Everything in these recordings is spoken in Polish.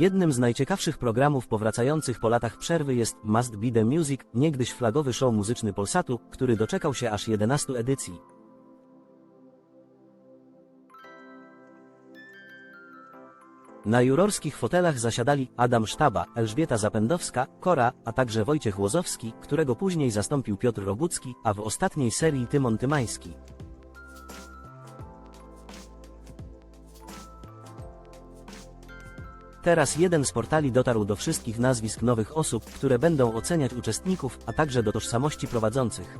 Jednym z najciekawszych programów powracających po latach przerwy jest Must Be The Music, niegdyś flagowy show muzyczny Polsatu, który doczekał się aż 11 edycji. Na jurorskich fotelach zasiadali Adam Sztaba, Elżbieta Zapędowska, Kora, a także Wojciech Łozowski, którego później zastąpił Piotr Rogucki, a w ostatniej serii Tymon Tymański. Teraz jeden z portali dotarł do wszystkich nazwisk nowych osób, które będą oceniać uczestników, a także do tożsamości prowadzących.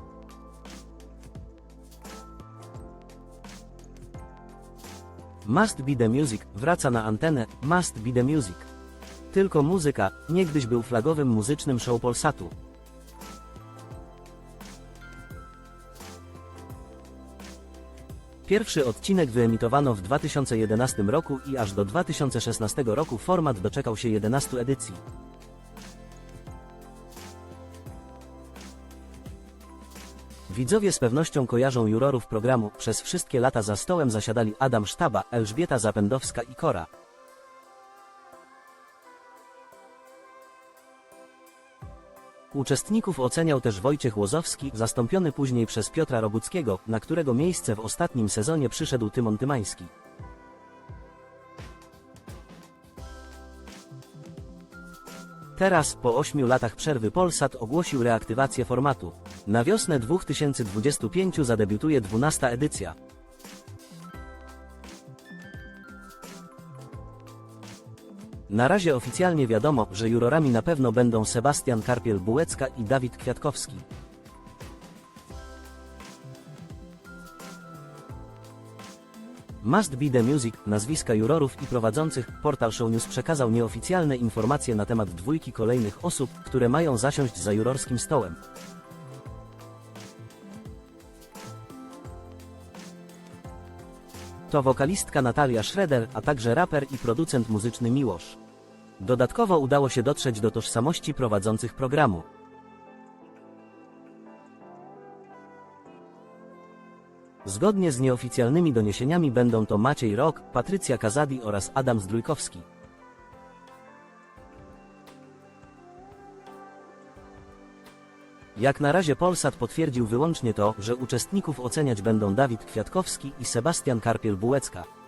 Must Be The Music wraca na antenę Must Be The Music. Tylko muzyka, niegdyś był flagowym muzycznym show Polsatu. Pierwszy odcinek wyemitowano w 2011 roku i aż do 2016 roku format doczekał się 11 edycji. Widzowie z pewnością kojarzą jurorów programu, przez wszystkie lata za stołem zasiadali Adam Sztaba, Elżbieta Zapędowska i Kora. Uczestników oceniał też Wojciech Łozowski, zastąpiony później przez Piotra Roguckiego, na którego miejsce w ostatnim sezonie przyszedł Tymon Tymański. Teraz, po 8 latach przerwy Polsat ogłosił reaktywację formatu. Na wiosnę 2025 zadebiutuje 12 edycja. Na razie oficjalnie wiadomo, że jurorami na pewno będą Sebastian Karpiel-Bułecka i Dawid Kwiatkowski. Must Be The Music, nazwiska jurorów i prowadzących, portal Show News przekazał nieoficjalne informacje na temat dwójki kolejnych osób, które mają zasiąść za jurorskim stołem. To wokalistka Natalia Schroeder, a także raper i producent muzyczny Miłosz. Dodatkowo udało się dotrzeć do tożsamości prowadzących programu. Zgodnie z nieoficjalnymi doniesieniami będą to Maciej Rok, Patrycja Kazadi oraz Adam Zdrójkowski. Jak na razie Polsat potwierdził wyłącznie to, że uczestników oceniać będą Dawid Kwiatkowski i Sebastian Karpiel-Bułecka.